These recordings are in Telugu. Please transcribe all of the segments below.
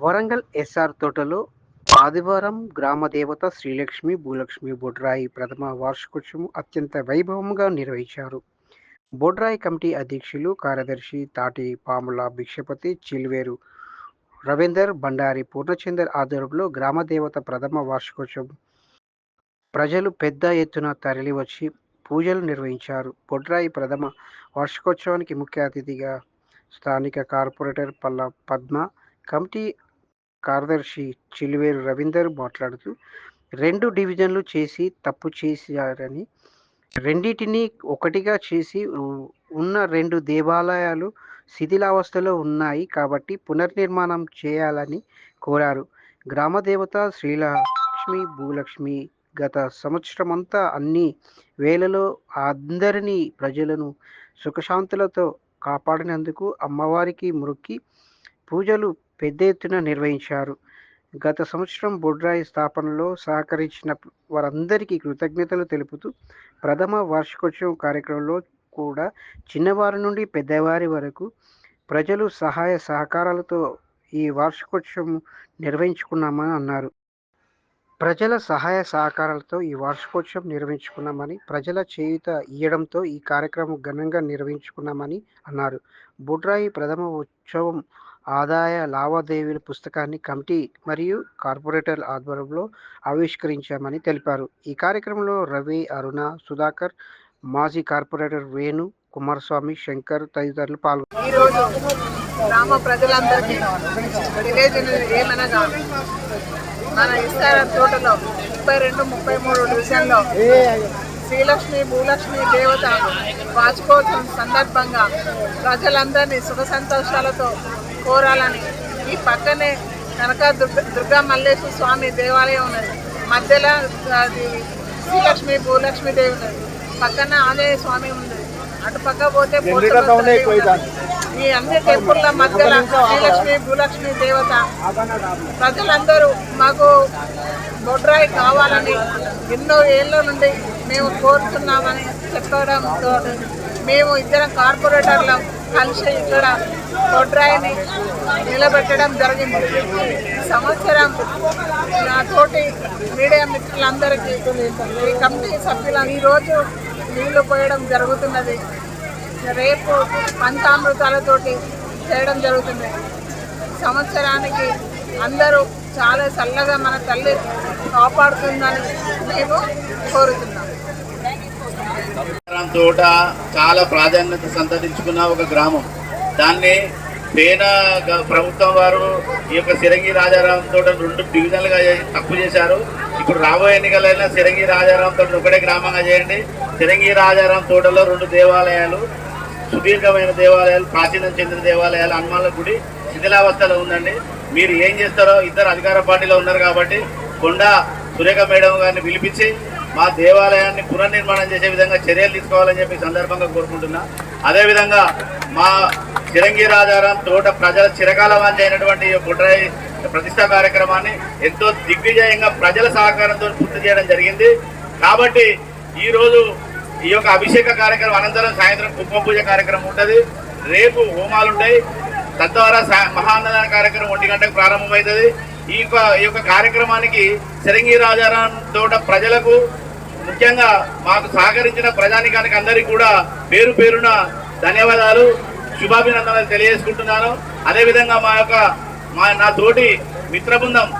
వరంగల్ ఎస్ఆర్ తోటలో ఆదివారం గ్రామ దేవత శ్రీలక్ష్మి భూలక్ష్మి బొడ్రాయి ప్రథమ వార్షికోత్సవం అత్యంత వైభవంగా నిర్వహించారు. బొడ్రాయి కమిటీ అధ్యక్షులు కార్యదర్శి తాటి పాముల భిక్షపతి చిల్వేరు రవీందర్ బండారి పూర్ణచందర్ ఆధ్వర్యంలో గ్రామ దేవత ప్రథమ వార్షికోత్సవం ప్రజలు పెద్ద ఎత్తున తరలివచ్చి పూజలు నిర్వహించారు. బొడ్రాయి ప్రథమ వార్షికోత్సవానికి ముఖ్య అతిథిగా స్థానిక కార్పొరేటర్ పల్ల పద్మ కమిటీ కార్యదర్శి చిలువేరు రవీందర్ మాట్లాడుతూ రెండు డివిజన్లు చేసి తప్పు చేశారని రెండిటిని ఒకటిగా చేసి ఉన్న రెండు దేవాలయాలు శిథిలావస్థలో ఉన్నాయి కాబట్టి పునర్నిర్మాణం చేయాలని కోరారు. గ్రామదేవత శ్రీలక్ష్మి భూలక్ష్మి గత సంవత్సరమంతా అన్ని వేళలో అందరినీ ప్రజలను సుఖశాంతులతో కాపాడినందుకు అమ్మవారికి మురుక్కి పూజలు పెద్ద ఎత్తున నిర్వహించారు. గత సంవత్సరం బొడ్రాయి స్థాపనలో సహకరించిన వారందరికీ కృతజ్ఞతలు తెలుపుతూ ప్రథమ వార్షికోత్సవం కార్యక్రమంలో కూడా చిన్నవారి నుండి పెద్దవారి వరకు ప్రజలు సహాయ సహకారాలతో ఈ వార్షికోత్సవం నిర్వహించుకున్నామని అన్నారు. ప్రజల సహాయ సహకారాలతో ఈ వార్షికోత్సవం నిర్వహించుకున్నామని ప్రజల చేయుత ఇయ్యడంతో ఈ కార్యక్రమం ఘనంగా నిర్వహించుకున్నామని అన్నారు. బుడ్రాయి ప్రథమ ఉత్సవం ఆదాయ లావాదేవీల పుస్తకాన్ని కమిటీ మరియు కార్పొరేటర్ ఆధ్వర్యంలో ఆవిష్కరించామని తెలిపారు. ఈ కార్యక్రమంలో రవి అరుణ సుధాకర్ మాజీ కార్పొరేటర్ వేణు కుమారస్వామి శంకర్ తదితరులు పాల్గొన్నారు. గ్రామ ప్రజలందరికీ తెలియజేయడం ఏమనగా మన ఇస్తార తోటలో ముప్పై రెండు ముప్పై మూడు డివిజన్లో శ్రీలక్ష్మి భూలక్ష్మి దేవత వార్షికోత్సవం సందర్భంగా ప్రజలందరినీ సుఖ సంతోషాలతో కోరాలని ఈ పక్కనే కనక దుర్గ దుర్గా మల్లేశ్వర స్వామి దేవాలయం ఉన్నది. మధ్యలో అది శ్రీలక్ష్మి భూలక్ష్మి దేవి ఉన్నది. పక్కన ఆంజనేయ స్వామి ఉంది. అటు పక్క పోతే ఉన్నది. ఈ అన్ని టెంపుల్ల మధ్యలో శ్రీలక్ష్మి భూలక్ష్మి దేవత. ప్రజలందరూ మాకు బొడ్రాయి కావాలని ఎన్నో ఏళ్ళ నుండి మేము కోరుతున్నామని చెప్పడంతో మేము ఇద్దరం కార్పొరేటర్లు కలిసి ఇక్కడ బొడ్రాయిని నిలబెట్టడం జరిగింది. సంవత్సరం నా తోటి మీడియా మిత్రులందరికీ ఈ కమిటీ సభ్యులు ఈరోజు నీళ్ళు పోయడం జరుగుతున్నది. రేపు పంచామృతాలతోటి చేయడం జరుగుతుంది. సంవత్సరానికి అందరూ చాలా చల్లగా మన తల్లి కాపాడుతుందని మేము కోరుతున్నాం. తోట చాలా ప్రాధాన్యత సంతరించుకున్న ఒక గ్రామం. దాన్ని పేన గ- ప్రభుత్వం వారు ఈ యొక్క సిరంగి రాజారాం తోట రెండు డివిజన్లుగా తప్పు చేశారు. ఇప్పుడు రాబోయే ఎన్నికలైనా సిరంగి రాజారాం తోట ఒకటే గ్రామంగా చేయండి. సిరంగి రాజారాం తోటలో రెండు దేవాలయాలు సుదీర్ఘమైన దేవాలయాలు ప్రాచీనం చెందిన దేవాలయాలు హనుమాన్ల గుడి శిథిలావస్థలో ఉందండి. మీరు ఏం చేస్తారో ఇద్దరు అధికార పార్టీలో ఉన్నారు కాబట్టి కొండ సురేఖ మేడం గారిని పిలిపించి మా దేవాలయాన్ని పునర్నిర్మాణం చేసే విధంగా చర్యలు తీసుకోవాలని చెప్పి సందర్భంగా కోరుకుంటున్నా. అదేవిధంగా మా చిరంగి రాజారాం తోట ప్రజల చిరకాల వాంఛ అయినటువంటి ఈ ప్రతిష్టా కార్యక్రమాన్ని ఎంతో దిగ్విజయంగా ప్రజల సహకారంతో పూర్తి చేయడం జరిగింది. కాబట్టి ఈరోజు ఈ యొక్క అభిషేక కార్యక్రమం అనంతరం సాయంత్రం కుంకుమ పూజ కార్యక్రమం ఉంటుంది. రేపు హోమాలు ఉంటాయి. తద్వారా సా- మహాన్నదాన కార్యక్రమం ఒంటి గంటకు ప్రారంభమవుతుంది. ఈ యొక్క ఈ యొక్క కార్యక్రమానికి సిరంగి రాజారాం తోట ప్రజలకు ముఖ్యంగా మాకు సహకరించిన ప్రజానికానికి అందరికీ కూడా పేరు పేరున ధన్యవాదాలు శుభాభినందనలు తెలియజేసుకుంటున్నాను. అదేవిధంగా మా యొక్క మా నా తోటి మిత్ర బృందం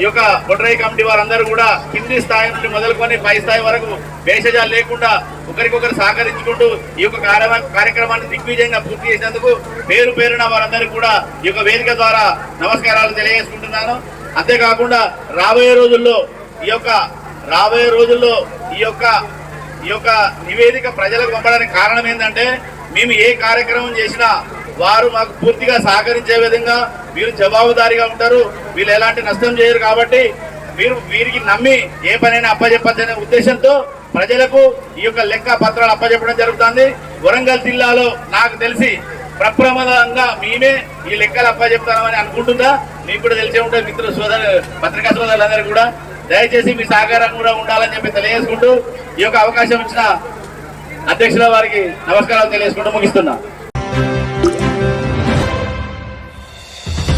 ఈ యొక్క బొడ్రాయి కమిటీ వారందరూ కూడా కింది స్థాయి నుండి మొదలుకొని పై స్థాయి వరకు భేషజాలు లేకుండా ఒకరికొకరు సహకరించుకుంటూ ఈ యొక్క కార్య- కార్యక్రమాన్ని దిగ్విజయంగా పూర్తి చేసినందుకు పేరు పేరున వారందరికీ కూడా ఈ యొక్క వేదిక ద్వారా నమస్కారాలు తెలియజేసుకుంటున్నాను. అంతేకాకుండా రాబోయే రోజుల్లో ఈ యొక్క రాబోయే రోజుల్లో ఈ యొక్క ఈ యొక్క నివేదిక ప్రజలకు పంపడానికి కారణం ఏంటంటే మేము ఏ కార్యక్రమం చేసినా వారు మాకు పూర్తిగా సహకరించే విధంగా వీరు జవాబుదారీగా ఉంటారు. వీళ్ళు ఎలాంటి నష్టం చేయరు కాబట్టి మీరు వీరికి నమ్మి ఏ పనైనా అప్పచెప్పచ్చనే ఉద్దేశంతో ప్రజలకు ఈ యొక్క లెక్క పత్రాలు అప్పచెప్పడం జరుగుతుంది. వరంగల్ జిల్లాలో నాకు తెలిసి ప్రప్రమాదంగా మేమే ఈ లెక్కలు అప్పచెప్తామని అనుకుంటుందా? మీకు కూడా తెలిసే ఉంటుంది మిత్రులు సోదరు పత్రికా సోదరులందరూ కూడా. దయచేసి మీ సహకారం కూడా ఉండాలని చెప్పి తెలియజేసుకుంటూ ఈ యొక్క అవకాశం ఇచ్చిన అధ్యక్షుల వారికి నమస్కారాలు తెలియజేసుకుంటూ ముగిస్తున్నా.